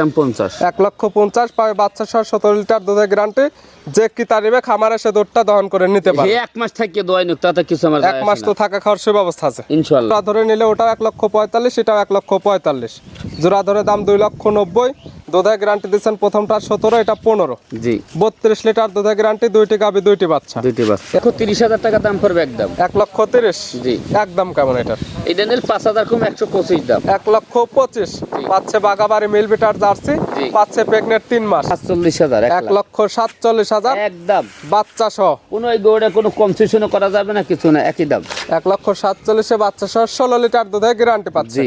দাম পঞ্চাশ। এক লক্ষ পঞ্চাশ পাবে বাচ্চা সহ সতেরো লিটার দুধের গ্যারান্টি যে কি নেবে খামারে সে দুধটা দহন করে নিতে পারে এক মাস থেকে দোয়াই নিক তাতে কিছু আমার এক মাস তো থাকা খাওয়ার ব্যবস্থা আছে। ইনশাল্লাহ জোড়া ধরে নিলে ওটাও এক লক্ষ পঁয়তাল্লিশ এটাও এক লক্ষ পঁয়তাল্লিশ। জোড়া ধরে দাম দুই লক্ষ নব্বই দুধের গ্যারান্টি দিচ্ছেন প্রথমটা সতেরো এটা পনেরো। জি। বত্রিশ লিটার দুধের গ্যারান্টি দুইটি গাবি দুইটি বাচ্চা। দুইটি বাস দেখো তিরিশ হাজার টাকা দাম পড়বে একদম। এক লক্ষ তিরিশ? জি। একদম কেমন এটার? এটা নিল পাঁচ হাজার কম একশো পঁচিশ দাম। এক লক্ষ পঁচিশ। পাচ্ছে বাগাবাড়ি মিল বিটার জার্সি জি। পাচ্ছে প্রেগনেন্ট তিন মাস। সাতচল্লিশ হাজার এক লক্ষ সাতচল্লিশ হাজার। একদম। বাচ্চা সহ। কোনো এই গৌড়ে কোনো কনসেশনও করা যাবে না কিছু না একই দাম। এক লক্ষ সাতচল্লিশে বাচ্চা সহ ষোলো লিটার দুধের গ্যারান্টি পাচ্ছে।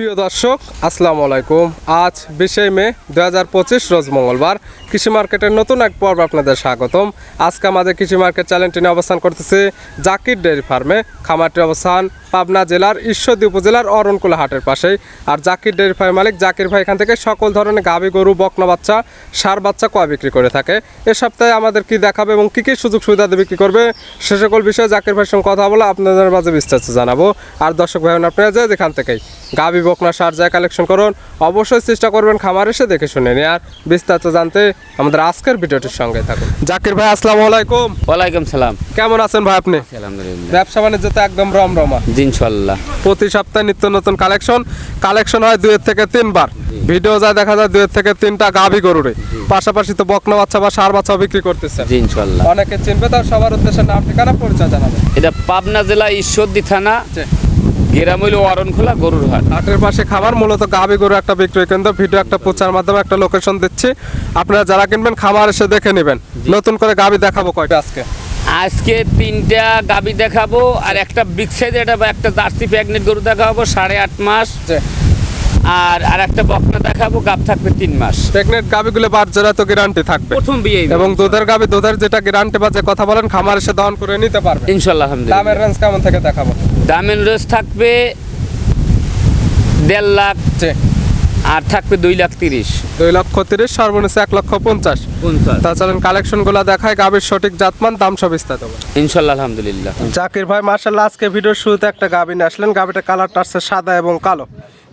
প্রিয় দর্শক, আসসালামু আলাইকুম। আজ বিশে মে দু হাজার পঁচিশ, রোজ মঙ্গলবার। কৃষি মার্কেটের নতুন এক পর্ব আপনাদের স্বাগতম। আজকে আমাদের কৃষি মার্কেট চ্যানেলটি নিয়ে অবস্থান করতেছে জাকির ডেয়ারি ফার্মে। খামারটির অবস্থান পাবনা জেলার ঈশ্বরদী উপজেলার অরণকুলা হাটের পাশেই। আর জাকির ডেয়ারি ফার্ম মালিক জাকির ভাই এখান থেকে সকল ধরনের গাভী গরু বকনা বাচ্চা সার বাচ্চা কয় বিক্রি করে থাকে। এ সপ্তাহে আমাদের কি দেখাবে এবং কি কি সুযোগ সুবিধা বিক্রি করবে সে সকল বিষয়ে জাকির ভাইয়ের সঙ্গে কথা বলে আপনাদের মাঝে বিস্তারিত জানাব। আর দর্শক ভাই আপনারা যে যেখান থেকেই গাভী বকনা সার যায় কালেকশন করুন অবশ্যই চেষ্টা করবেন খামার এসে দেখে শুনে নিয়ে আর বিস্তারিত জানতে আমাদের আজকের ভিডিওটির সঙ্গে থাকুন। জাকির ভাই আসসালামু আলাইকুম। ওয়ালাইকুম সালাম। কেমন আছেন ভাই আপনি? আলহামদুলিল্লাহ। ব্যবসা বাণিজ্য তো একদম রমরমা। জি ইনশাল্লাহ প্রতি সপ্তাহে নিত্য নতুন কালেকশন। কালেকশন হয় দুয়ের থেকে তিনবার। ভিডিও যায় দেখা যায় দুয়ের থেকে তিনটা গাভী গরুরে পাশাপাশি তো বকনা বাচ্চা বা সার বাচ্চা বিক্রি করতেছে জি ইনশাল্লাহ অনেকে চিনবে তার সবার উদ্দেশ্যে নাম ঠিকানা পরিচয় জানাবে এটা পাবনা জেলা ঈশ্বরদী থানা জি। গেরাম হইল অরণখোলা গরুর হাট হাটের পাশে খাবার মূলত গাভী গরু একটা বিক্রয় কেন্দ্র। ভিডিও একটা প্রচার মাধ্যমে একটা লোকেশন দিচ্ছি। আপনারা যারা কিনবেন খাবার এসে দেখে নেবেন। নতুন করে গাভী দেখাবো কয়টা আজকে? আজকে তিনটা গাবি দেখাবো আর একটা বিগ সাইজের একটা একটা জার্সি প্যাগনেট গরু দেখাবো সাড়ে আট মাস। আর আর একটা বকনা দেখাবো গাব থাকবে তিন মাস। প্রেগনেন্ট গাবিগুলো বার জোড়া তো গ্যারান্টি থাকবে। প্রথম বিয়ে এবং দুধের গাভী দুধের যেটা গ্যারান্টি বাজে কথা বলেন খামার এসে দহন করে নিতে পারবে। ইনশাল্লাহ দামের আলহামদুলিল্লাহ রেঞ্জ কেমন থেকে দেখাবো? দামের রেস থাকবে দেড় লাখ। আর থাকবে দুই লাখ তিরিশ। দুই লক্ষ তিরিশ সর্বনিম্ন এক লক্ষ পঞ্চাশ। পঞ্চাশ। তাছাড়া কালেকশনগুলা দেখায় গাভীর সঠিক জাতমান দাম সব বিস্তারিত দেবো ইনশাল্লাহ আলহামদুলিল্লাহ। জাকির ভাই মার্শাল্লাহ আজকে ভিডিওর শুরুতে একটা গাভী নিয়ে আসলেন। গাভীটা কালারটা আসছে সাদা এবং কালো।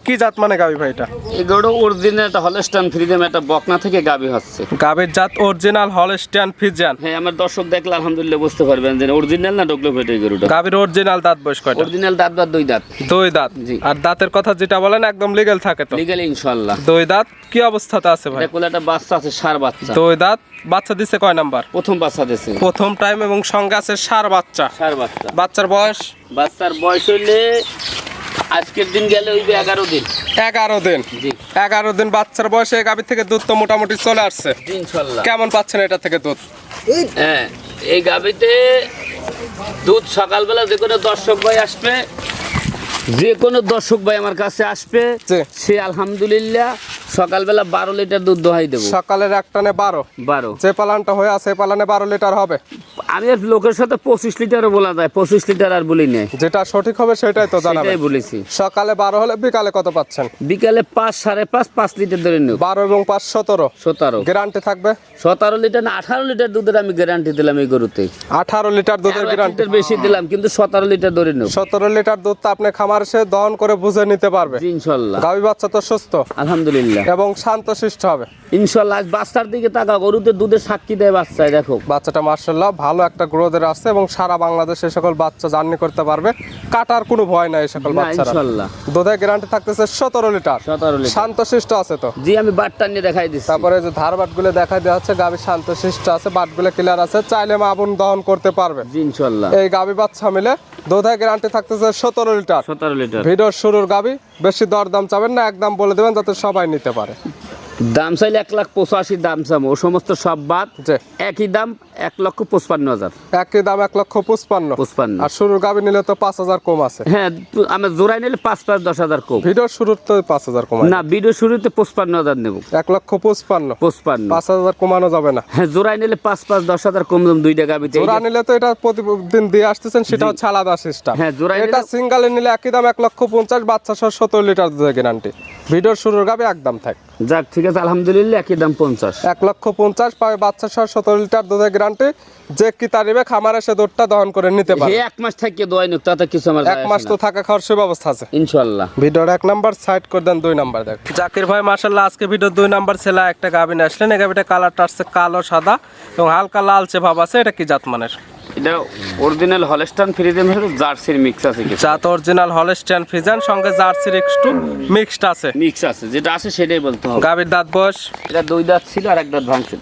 কি জাত মানে গাভী ভাই এটা? এই গরু অরিজিনাল একটা হলস্টান ফ্রিডম একটা বকনা থেকে গাবি হচ্ছে। গাভীর জাত অরিজিনাল হলস্টিয়ান ফিজিয়ান হ্যাঁ আমার দর্শক দেখলে আলহামদুলিল্লাহ বুঝতে পারবেন যে অরিজিনাল না ডগলো ফেটে গরুটা? গাভীর অরিজিনাল দাঁত বয়স কয়টা? অরিজিনাল দাঁত বা দুই দাঁত। দুই দাঁত। জি। আর দাঁতের কথা যেটা বলেন একদম লিগেল থাকে তো? লিগালি ইনশাল্লাহ দুই দাঁত কি অবস্থাতে আছে ভাই? এটা একটা বাচ্চা আছে সার বাচ্চা। দুই দাঁত বাচ্চা দিছে কয় নাম্বার? প্রথম বাচ্চা দিয়েছে প্রথম টাইম এবং সঙ্গে আছে সার বাচ্চা। সার বাচ্চা। বাচ্চার বয়স? বাচ্চার বয়স হইলে আজকের দিন গেলে হইবে এগারো দিন। এগারো দিন? জি। এগারো দিন বাচ্চার বয়সে গাভীর থেকে দুধ তো মোটামুটি চলে আসছে। কেমন পাচ্ছেন এটা থেকে দুধ? হ্যাঁ এই গাভীতে দুধ সকালবেলা যে কোনো দর্শক ভাই আসবে যে কোনো দর্শক ভাই আমার কাছে আসবে সে আলহামদুলিল্লাহ সকালবেলা বারো লিটার দুধ দোহাই দেবো। সকালের এক টানে বারো। বারো। যে পালানটা হয়ে আছে পালানে বারো লিটার হবে। আমি আর লোকের সাথে পঁচিশ লিটারও বলা যায় পঁচিশ লিটার আর বলি নাই। যেটা সঠিক হবে সেটাই তো সেটাই বলেছি। সকালে বারো হলে বিকালে কত পাচ্ছেন? বিকালে পাঁচ সাড়ে পাঁচ পাঁচ লিটার ধরে নেব। বারো এবং পাঁচ সতেরো। সতেরো। গ্যারান্টি থাকবে? সতেরো লিটার না আঠারো লিটার দুধের আমি গ্যারান্টি দিলাম এই গরুতে। আঠারো লিটার দুধের গ্যারান্টি। বেশি দিলাম কিন্তু সতেরো লিটার ধরে নেব। সতেরো লিটার দুধ তো আপনি খামার সে দহন করে বুঝে নিতে পারবে। ইনশাল্লাহ। গাভী বাচ্চা তো সুস্থ। আলহামদুলিল্লাহ। এবং শান্ত শিষ্ট হবে। ইনশাল্লাহ আজ বাচ্চার দিকে তাকা গরুতে দুধের সাক্ষী দেয় বাচ্চায় দেখো। বাচ্চাটা মার্শাল্লাহ ভালো একটা গ্রোথের আছে এবং সারা বাংলাদেশে সকল বাচ্চা জার্নি করতে পারবে। কাটার কোনো ভয় নাই সকল বাচ্চারা। ইনশাল্লাহ। দুধের গ্যারান্টি থাকতেছে সতেরো লিটার। শান্ত শিষ্ট আছে তো। জি আমি বাটটা নিয়ে দেখাই দিচ্ছি। তারপরে যে ধার বাটগুলো দেখা দেওয়া হচ্ছে গাভী শান্ত শিষ্ট আছে বাটগুলো ক্লিয়ার আছে চাইলে মা আবুন দহন করতে পারবে। জি ইনশাল্লাহ। এই গাভী বাচ্চা মিলে দুধের গ্যারান্টি থাকতেছে সতেরো লিটার। সতেরো লিটার। ভিডিওর শুরুর গাভী বেশি দর দাম চাবেন না একদম বলে দেবেন যাতে সবাই নিতে পারে দাম চাইলে এক লাখ পঁচাশি দাম চাম ও সমস্ত সব বাদ একই দাম এক লক্ষ পঁচপান্ন হাজার। একই দাম এক লক্ষ পঁচপান্ন। পঁচপান্ন। আর শুরুর গাবি নিলে তো পাঁচ হাজার কম আছে। হ্যাঁ আমি জোড়াই নিলে পাঁচ পাঁচ দশ হাজার কম। ভিডিওর শুরুর তো পাঁচ হাজার কমায় না ভিডিও শুরুতে পঁচপান্ন হাজার নেব। এক লক্ষ পঁচপান্ন। পঁচপান্ন। পাঁচ হাজার কমানো যাবে না। হ্যাঁ জোড়াই নিলে পাঁচ পাঁচ দশ হাজার কম দাম দুইটা গাবিতে। জোড়া নিলে তো এটা প্রতিদিন দিয়ে আসতেছেন সেটা হচ্ছে আলাদা সিস্টেম হ্যাঁ, জোড়ায় এটা সিঙ্গালে নিলে একই দাম এক লক্ষ পঞ্চাশ বাচ্চা সহ সত্তর লিটার দুধের গ্যারান্টি ভিডিওর শুরুর গাবে একদম থাক। যাক ঠিক আছে আলহামদুলিল্লাহ একই দাম পঞ্চাশ। এক লক্ষ পঞ্চাশ পাবে বাচ্চা সহ সত্তর লিটার দুধের গ্যারান্টি যে কি তারিবে খামারে সে দুধটা দহন করে নিতে পারে এক মাস থেকে দোয়াই নিক তাতে কিছু আমার এক মাস তো থাকা খাওয়ার সুব্যবস্থা আছে। ইনশাল্লাহ ভিডিওর এক নাম্বার সাইড করে দেন দুই নাম্বার দেখ। জাকির ভাই মার্শাল্লাহ আজকে ভিডিও দুই নাম্বার ছেলে একটা গাবিন আসলেন। এই গাবিটা কালারটা আসছে কালো সাদা এবং হালকা লালচে ভাব আছে এটা কি জাতমানের এটা অরিজিনাল হলস্টান ফ্রিজের মধ্যে জার্সির মিক্স আছে কিছু। জাত অরিজিনাল হলস্টান ফ্রিজান সঙ্গে জার্সির একটু মিক্সড আছে। মিক্স আছে যেটা আছে সেটাই বলতে হবে। গাবির দাঁত বয়স? এটা দুই দাঁত ছিল আর এক দাঁত ভাঙছিল।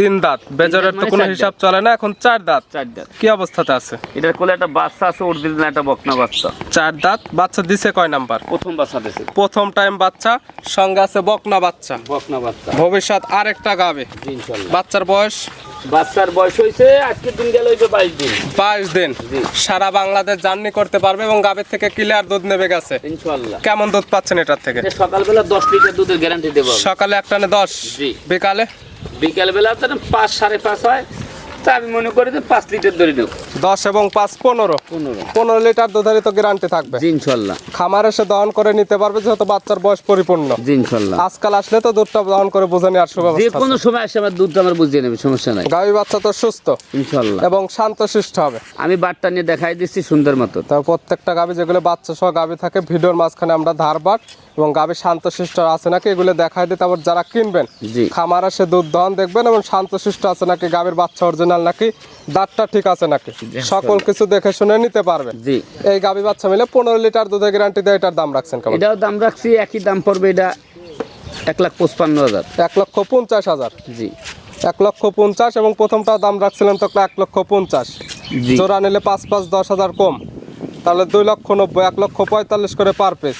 তিন দাঁত। বেজরের তো মানে কোনো হিসাব চলে না এখন চার দাঁত। চার দাঁত। কি অবস্থাতে আছে? এটার কোলে একটা বাচ্চা আছে ওর অরিজিনাল একটা বকনা বাচ্চা। চার দাঁত বাচ্চা দিছে কয় নাম্বার? প্রথম বাচ্চা দিছে। প্রথম টাইম বাচ্চা সঙ্গে আছে বকনা বাচ্চা। বকনা বাচ্চা। ভবিষ্যৎ আরেকটা গাবে। বাচ্চার বয়স? বাচ্চার বয়স হয়েছে আজকে দিন গেল হইবে বাইশ দিন। বাইশ দিন। সারা বাংলাদেশ জার্নি করতে পারবে এবং গাবের থেকে ক্লিয়ার দুধ নেবে গেছে। ইনশাল্লাহ। কেমন দুধ পাচ্ছেন এটার থেকে? সকালবেলা দশ লিটার দুধের গ্যারান্টি দেবো। সকালে একটানে দশ? জি। বিকালে? বিকালবেলা পাঁচ সাড়ে পাঁচ হয়। তা আমি মনে করি যে পাঁচ লিটার ধরে নেব। দশ এবং পাঁচ পনেরো। পনেরো। পনেরো লিটার দুধেরই তো গ্যারান্টি থাকবে। জি ইনশাল্লাহ। খামার এসে দহন করে নিতে পারবে যেহেতু বাচ্চার বয়স পরিপূর্ণ। জি ইনশাল্লাহ। আজকাল আসলে তো দুধটা দহন করে বোঝা নেওয়ার যে কোনো সময় এসে আমার দুধটা আমার বুঝিয়ে নেবে সমস্যা নাই। গাভী বাচ্চা তো সুস্থ। ইনশাল্লাহ। এবং শান্তশিষ্ট হবে। আমি বারটা নিয়ে দেখাই দিচ্ছি সুন্দর মতো। তো প্রত্যেকটা গাভী যেগুলো বাচ্চা সহ গাভী থাকে ভিডিওর মাঝখানে আমরা ধার ধারবাট এবং গাভী শান্তশিষ্ট আছে নাকি এগুলো দেখাই দিই তারপর যারা কিনবেন খামার এসে দুধ দহন দেখবেন এবং শান্তশিষ্ট আছে নাকি গাভীর বাচ্চা অরিজিনাল নাকি দাঁতটা ঠিক আছে নাকি? সকল কিছু দেখে শুনে নিতে পারবেন। জি। এই গাভী বাচ্চা মিলে পনেরো লিটার দুধের গ্যারান্টি দিয়ে এটার দাম রাখছেন কেমন? এটাও দাম রাখছি একই দাম পড়বে এটা এক লাখ পঁচপান্ন হাজার। এক লক্ষ পঞ্চাশ হাজার। জি। এক লক্ষ পঞ্চাশ এবং প্রথমটা দাম রাখছিলেন তো এক লক্ষ পঞ্চাশ। জোড়া নিলে পাঁচ পাঁচ দশ হাজার কম। তাহলে দুই লক্ষ নব্বই এক লক্ষ পঁয়তাল্লিশ করে পার পিস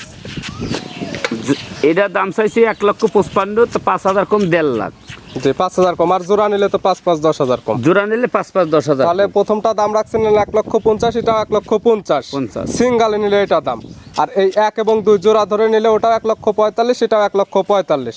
এটার দাম চাইছি এক লক্ষ পঁচপান্ন তো পাঁচ হাজার কম দেড় লাখ। জি পাঁচ হাজার কম আর জোড়া নিলে তো পাঁচ পাঁচ দশ হাজার কম। জোড়া নিলে পাঁচ পাঁচ দশ হাজার তাহলে প্রথমটা দাম রাখছেন এক লক্ষ পঞ্চাশ এটা এক লক্ষ পঞ্চাশ। পঞ্চাশ। সিঙ্গালে নিলে এটা দাম। আর এই এক এবং দুই জোড়া ধরে নিলে ওটাও এক লক্ষ পঁয়তাল্লিশ এটাও এক লক্ষ পঁয়তাল্লিশ।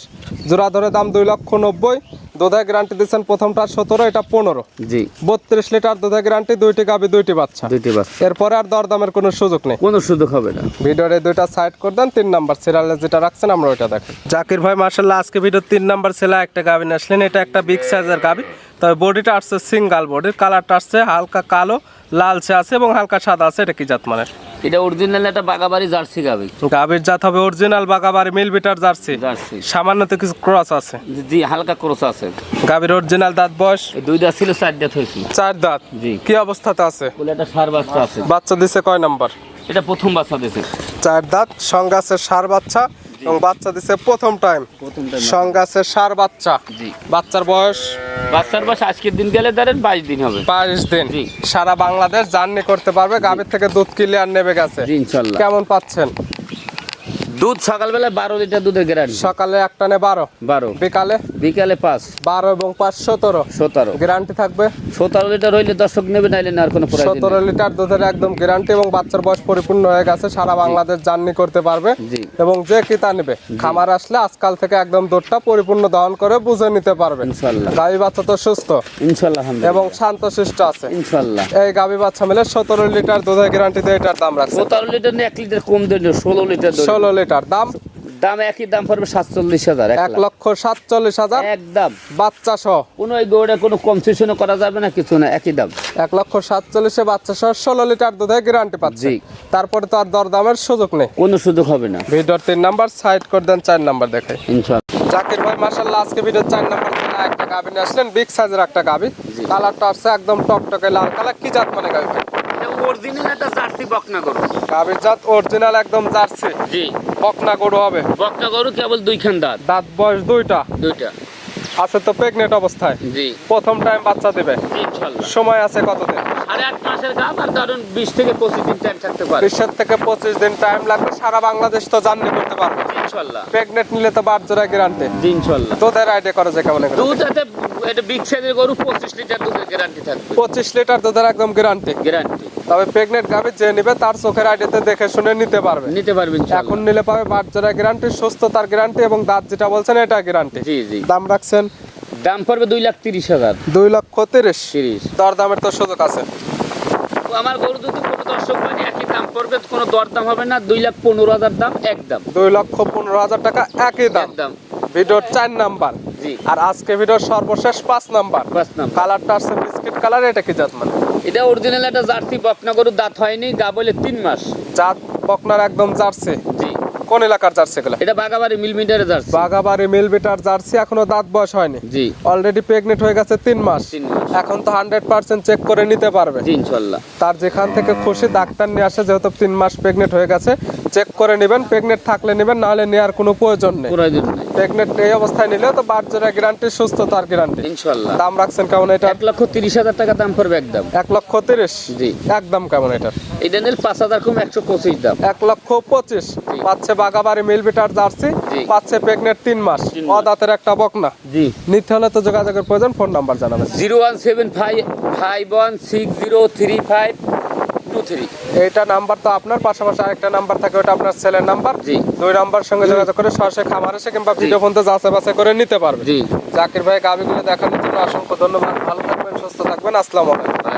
জোড়া ধরে দাম দুই লক্ষ নব্বই দুধের গ্যারান্টি দিচ্ছেন প্রথমটা সতেরো এটা পনেরো। জি। বত্রিশ লিটার দুধের গ্যারান্টি দুইটি গাবি দুইটি বাচ্চা। দুইটি বাচ্চা। এরপরে আর দরদামের কোনো সুযোগ নেই। কোনো সুযোগ হবে না। ভিডিওর এই দুইটা সাইড করে দেন তিন নাম্বার সিরিয়ালে যেটা রাখছেন আমরা ওইটা দেখেন। জাকির ভাই মার্শাল্লাহ আজকে ভিডিও তিন নাম্বার ছেলে একটা গাবি নিয়ে আসলেন। এটা একটা বিগ সাইজের গাবি। তবে বডিটা আসছে সিঙ্গাল বডির কালারটা আসছে হালকা কালো লালচে আছে এবং হালকা সাদা আছে। এটা কি জাত মানের? এটা অরিজিনাল একটা বাগাবাড়ি জার্সি গাবি। গাবির জাত হবে অরিজিনাল বাগাবাড়ি মিল বিটার জার্সি। জার্সি। সামান্য তো কিছু ক্রস আছে। জি হালকা ক্রস আছে। গাবির অরিজিনাল দাঁত বয়স? এই দুইটা ছিল চার দাঁত হয়েছিল চার দাঁত। জি। কি অবস্থাতে আছে? বলে একটা সার বাচ্চা আছে। বাচ্চা দিছে কয় নাম্বার? এটা প্রথম বাচ্চা দিয়েছে চার দাঁত সঙ্গে আছে সার বাচ্চা এবং বাচ্চা দিছে প্রথম টাইম প্রথম time সঙ্গে আছে সার বাচ্চা। জি। বাচ্চার বয়স? বাচ্চার বাস আজকের দিন গেলে ধরেন বাইশ দিন হবে। বাইশ দিন। সারা বাংলাদেশ জার্নি করতে পারবে গাভীর থেকে দুধ ক্লিয়ার নেবে গেছে ইনশাল্লাহ। কেমন পাচ্ছেন? দুধ সকালবেলা বারো লিটার দুধের গ্যারান্টি সকালে একটানে বারো। বারো। বিকালে? বিকালে পাঁচ। বারো এবং পাঁচ সতেরো। সতেরো। গ্যারান্টি থাকবে? সতেরো লিটার হইলে দর্শক নেবে নাইলে না আর কোনো সতেরো লিটার দুধের একদম গ্যারান্টি এবং বাচ্চার বয়স পরিপূর্ণ হয়ে গেছে সারা বাংলাদেশ জার্নি করতে পারবে। এবং যে কিতা নেবে খামার আসলে আজকাল থেকে একদম দুধটা পরিপূর্ণ দহন করে বুঝে নিতে পারবে। ইনশাল্লাহ। গাভী বাচ্চা তো সুস্থ। ইনশাল্লাহ এবং শান্তশিষ্ট আছে। ইনশাল্লাহ। এই গাভী বাচ্চা মিলে সতেরো লিটার দুধের গ্যারান্টি দিয়ে এটার দাম রাখছে। সতেরো লিটার এক লিটার কম দেন ষোলো লিটার ষোলো লিটার দাম? দাম একই দাম পড়বে সাতচল্লিশ হাজার এক। লক্ষ সাতচল্লিশ হাজার? একদম। বাচ্চা সহ? কোনো এই গৌড়ে কোনো কনসেশনও করা যাবে না কিছু না একই দাম। এক লক্ষ সাতচল্লিশে বাচ্চা সহ ষোলো লিটার দুধের গ্যারান্টি পাচ্ছে। জি। তারপরে তো আর দরদামের সুযোগ নেই। কোনো সুযোগ হবে না। ভিডিওর তিন নাম্বার সাইড করে দেন চার নাম্বার দেখে। জাকির ভাই মার্শাল্লাহ আজকে ভিডিওর চার নাম্বার একটা গাবি নিয়ে আসলেন বিগ সাইজের একটা গাবি। কালারটা আসছে একদম টকটকে লাল কালার কি জাত মানে গাবি ভাই? অরিজিনাল একটা জার্সি বকনা গরু। গাবির জাত অরিজিনাল একদম জার্সি। জি। বকনা গরু হবে। বকনা গরু কেবল দুইখান দাঁত। দাঁত বয়স দুইটা। দুইটা। আছে তো প্রেগনেন্ট অবস্থায়। জি। প্রথম টাইম বাচ্চা দেবে। ইনশাল্লাহ। সময় আছে কতদিন? সাড়ে আট মাসের গাছ আর ধরুন বিশ থেকে পঁচিশ দিন টাইম থাকতে পারে। বিশের থেকে পঁচিশ দিন টাইম লাগবে সারা বাংলাদেশ তো জার্নি করতে পারবে। ইনশাল্লাহ। প্রেগনেন্ট নিলে তো বাট জোড়া গ্যারান্টি জি ইনশাল্লাহ। দুধের আইডিয়া করা যায় কেমন? দুধ যাতে এটা বিগ সাইজের গরু পঁচিশ লিটার দুধের গ্যারান্টি থাকবে। পঁচিশ লিটার দুধের একদম গ্যারান্টি গ্যারান্টি তবে প্রেগনেন্ট গাভী যে নিবে তার চোখের আইডিয়াতে দেখে শুনে নিতে পারবে। নিতে পারবেন এখন নিলে পাবে জোড়া গ্যারান্টি সুস্থতার গ্যারান্টি এবং দাঁত যেটা বলছেন এটা গ্যারান্টি জি জি। দাম রাখছেন? দাম পড়বে দুই লাখ তিরিশ হাজার। দুই লক্ষ তিরিশ তিরিশ। দর দামের তো সুযোগ আছে। আমার গরু কোনো দর্শক মানে একই দাম পড়বে কোনো দরদাম হবে না দুই লাখ পনেরো হাজার দাম একদম। দুই লক্ষ পনেরো হাজার টাকা একই দাম। একদম। ভিডিওর চার নাম্বার। আর আজকে ভিডিওর সর্বশেষ পাঁচ নাম্বার। পাঁচ নাম্বার। কালারটা আসছে বিস্কিট কালার এটা কি জাত মানে? এটা অরিজিনাল একটা জার্সি বকনা গরুর দাঁত হয়নি গা বলে তিন মাস। জাত বকনার একদম জার্সি। কোন এলাকার জার্সি গুলা এটা বাগাবাড়ি মিলমিটারে জার্সি। বাগাবাড়ি মিলবিটার জার্সি এখনও দাঁত বয়স হয়নি। জি। অলরেডি প্রেগনেন্ট হয়ে গেছে তিন মাস। এখন তো হান্ড্রেড পার্সেন্ট চেক করে নিতে পারবে। জি ইনশাল্লাহ। তার যেখান থেকে খুশি ডাক্তার নিয়ে আসে যেহেতু তিন মাস প্রেগনেন্ট হয়ে গেছে চেক করে নেবেন প্রেগনেন্ট থাকলে নেবেন নাহলে নেওয়ার কোনো প্রয়োজন নেই। প্রয়োজন নেই। প্রেগনেন্ট এই অবস্থায় নিলে তো জোড়া গ্যারান্টি সুস্থতার গ্যারান্টি ইনশাল্লাহ। দাম রাখছেন কেমন এটা? এক লক্ষ তিরিশ হাজার টাকা দাম পড়বে একদম। এক লক্ষ তিরিশ? জি। একদম কেমন এটা? এটা নিল পাঁচ হাজার কম একশো পঁচিশ দাম। এক লক্ষ পঁচিশ। পাচ্ছে বাগাবাড়ি মিলবিটার জার্সি পাচ্ছে প্রেগনেন্ট তিন মাস। অদাতের একটা বকনা। জি। নিতে হলে তো যোগাযোগের প্রয়োজন ফোন নাম্বার জানাবেন। Zero one seven five five one six zero three five two three. এইটা নাম্বার তো আপনার পাশাপাশি আরেকটা নাম্বার থাকে ওটা আপনার ছেলের নাম্বার। জি। দুই নাম্বার সঙ্গে যোগাযোগ করে সরাসরি খামার এসে কিংবা ভিডিও ফোন যাচাই বাছাই করে নিতে পারবে জি। জাকির ভাই গাবিগুলো দেখানোর জন্য অসংখ্য ধন্যবাদ। ভালো থাকবেন সুস্থ থাকবেন। আসসালামু আলাইকুম।